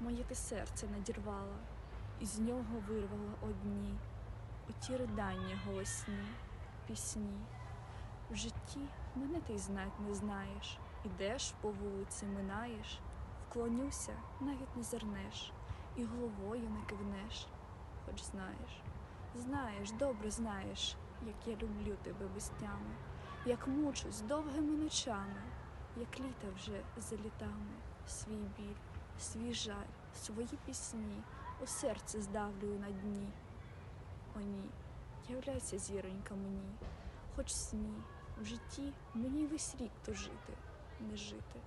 моє ти серце надірвала, і з нього вирвала одні у ті ридання голосні, пісні. В житті мене ти й знать не знаєш, ідеш по вулиці, минаєш, вклонюся, навіть не зернеш, і головою не кивнеш, хоч знаєш, знаєш, добре знаєш, як я люблю тебе без як мучусь довгими ночами, як літа вже за літами, свій біль, свій жаль, свої пісні у серце здавлюю на дні. О ні, являйся зіронька мені, хоч сні, в житті мені весь рік то жити, не жити.